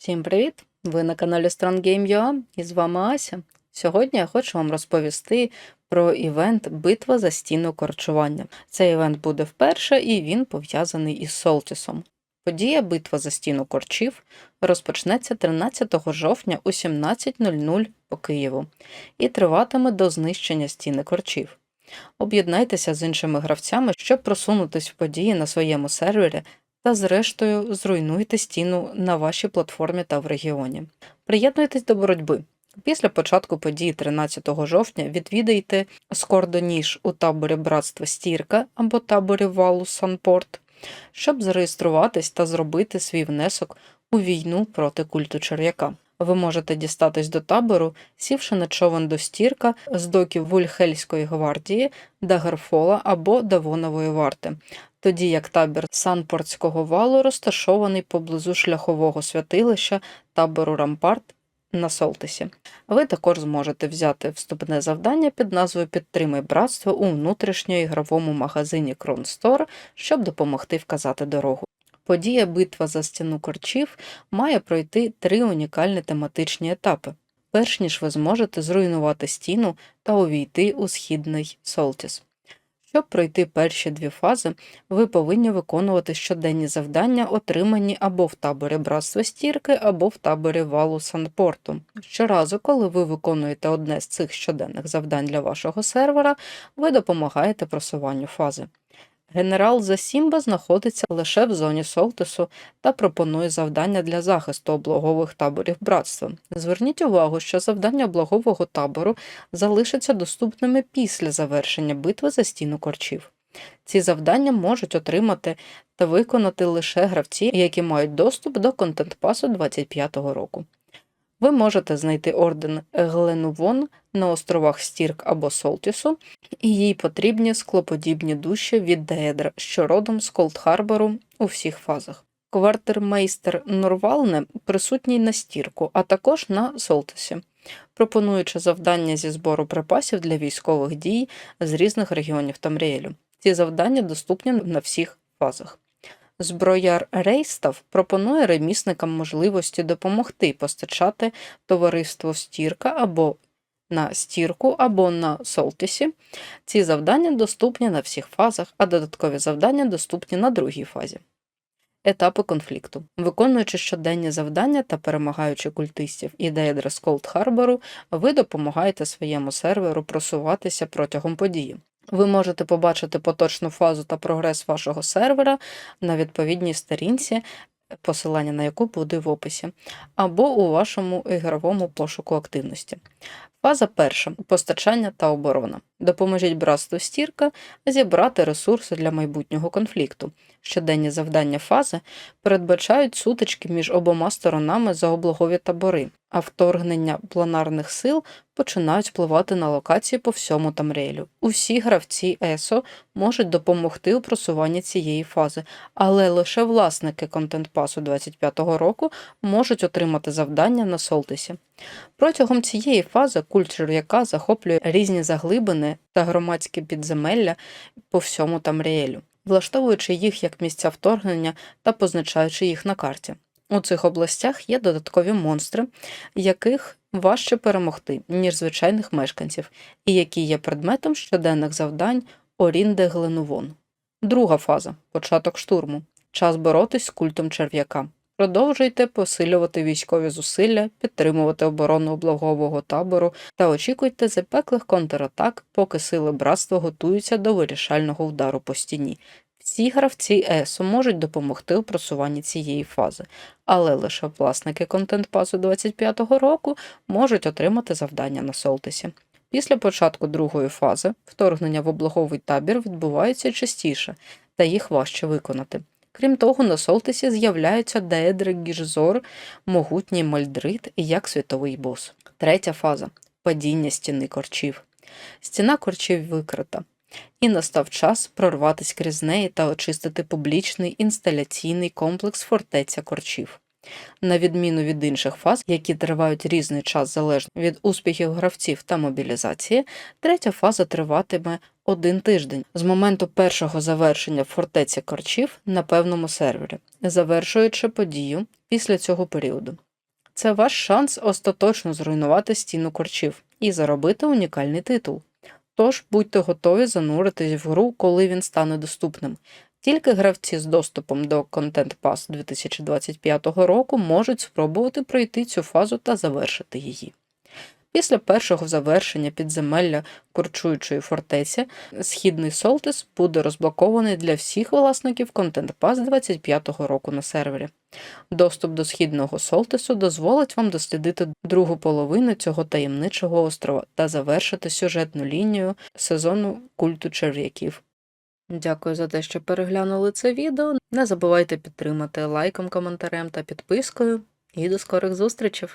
Всім привіт! Ви на каналі StrongGame.ua і з вами Ася. Сьогодні я хочу вам розповісти про івент Битва за стіну корчування. Цей івент буде вперше і він пов'язаний із Солтісом. Подія Битва за стіну корчів розпочнеться 13 жовтня о 17.00 по Києву і триватиме до знищення стіни корчів. Об'єднайтеся з іншими гравцями, щоб просунутись в події на своєму сервері та, зрештою, зруйнуйте стіну на вашій платформі та в регіоні. Приєднуйтесь до боротьби. Після початку події 13 жовтня відвідайте Скордоніж у таборі Братства Стірка або таборі Валу Санпорт, щоб зареєструватись та зробити свій внесок у війну проти культу черв'яка. Ви можете дістатись до табору, сівши на човен до стірка з доків Вульхельської гвардії, Дагерфола або Давонової варти, тоді як табір Санпортського валу розташований поблизу шляхового святилища табору Рампарт на Солтисі. Ви також зможете взяти вступне завдання під назвою Підтримай братство у внутрішньоігровому магазині Кронстор, щоб допомогти вказати дорогу. Подія Битва за стіну корчів має пройти три унікальні тематичні етапи, перш ніж ви зможете зруйнувати стіну та увійти у східний Солтіс. Щоб пройти перші дві фази, ви повинні виконувати щоденні завдання, отримані або в таборі Братства Стірки, або в таборі Валу Санпорту. Щоразу, коли ви виконуєте одне з цих щоденних завдань для вашого сервера, ви допомагаєте просуванню фази. Генерал Засімба знаходиться лише в зоні Солтису та пропонує завдання для захисту облогових таборів братства. Зверніть увагу, що завдання облогового табору залишаться доступними після завершення битви за стіну корчів. Ці завдання можуть отримати та виконати лише гравці, які мають доступ до контент-пасу 25-го року. Ви можете знайти орден Гленувон на островах Стірк або Солтісу, і їй потрібні склоподібні душі від Деедра, що родом з Колдхарбору у всіх фазах. Квартермейстер Норвалне присутній на стірку, а також на Солтисі, пропонуючи завдання зі збору припасів для військових дій з різних регіонів Тамріелю. Ці завдання доступні на всіх фазах. Зброяр Рейстав пропонує ремісникам можливості допомогти постачати товариство стірка або на стірку, або на Солтісі. Ці завдання доступні на всіх фазах, а додаткові завдання доступні на другій фазі. Етапи конфлікту. Виконуючи щоденні завдання та перемагаючи культистів і Деєдра Колд Харбору, ви допомагаєте своєму серверу просуватися протягом події. Ви можете побачити поточну фазу та прогрес вашого сервера на відповідній сторінці, посилання на яку буде в описі, або у вашому ігровому пошуку активності. Фаза перша постачання та оборона. Допоможіть братству стірка зібрати ресурси для майбутнього конфлікту. Щоденні завдання фази передбачають сутички між обома сторонами за облогові табори, а вторгнення планарних сил починають впливати на локації по всьому Тамріелю. Усі гравці ЕСО можуть допомогти у просуванні цієї фази, але лише власники контент-пасу 25-го року можуть отримати завдання на Солтисі. Протягом цієї фази культ черв'яка захоплює різні заглибини та громадські підземелля по всьому Тамріелю, влаштовуючи їх як місця вторгнення та позначаючи їх на карті. У цих областях є додаткові монстри, яких важче перемогти, ніж звичайних мешканців, і які є предметом щоденних завдань Орінде Гленувон. Друга фаза початок штурму. Час боротись з культом черв'яка. Продовжуйте посилювати військові зусилля, підтримувати оборону облогового табору та очікуйте запеклих контратак, поки сили братства готуються до вирішального удару по стіні. Всі гравці ЕСО можуть допомогти у просуванні цієї фази, але лише власники контент-пасу 25-го року можуть отримати завдання на Солтисі. Після початку другої фази вторгнення в облоговий табір відбуваються частіше, та їх важче виконати. Крім того, на Солтисі з'являються Деедри Гіжзор, могутній Мальдрит і як світовий бос. Третя фаза падіння стіни корчів. Стіна корчів викрита, і настав час прорватися крізь неї та очистити публічний інсталяційний комплекс фортеця корчів. На відміну від інших фаз, які тривають різний час залежно від успіхів гравців та мобілізації, третя фаза триватиме один тиждень з моменту першого завершення фортеці корчів на певному сервері, завершуючи подію після цього періоду. це ваш шанс остаточно зруйнувати стіну корчів і заробити унікальний титул. Тож будьте готові зануритись в гру, коли він стане доступним. Тільки гравці з доступом до Content Pass 2025 року можуть спробувати пройти цю фазу та завершити її. Після першого завершення підземелля корчуючої фортеці східний Солтис буде розблокований для всіх власників Content Pass 25 року на сервері. Доступ до східного Солтису дозволить вам дослідити другу половину цього таємничого острова та завершити сюжетну лінію сезону культу черв'яків. Дякую за те, що переглянули це відео. Не забувайте підтримати лайком, коментарем та підпискою. І до скорих зустрічей!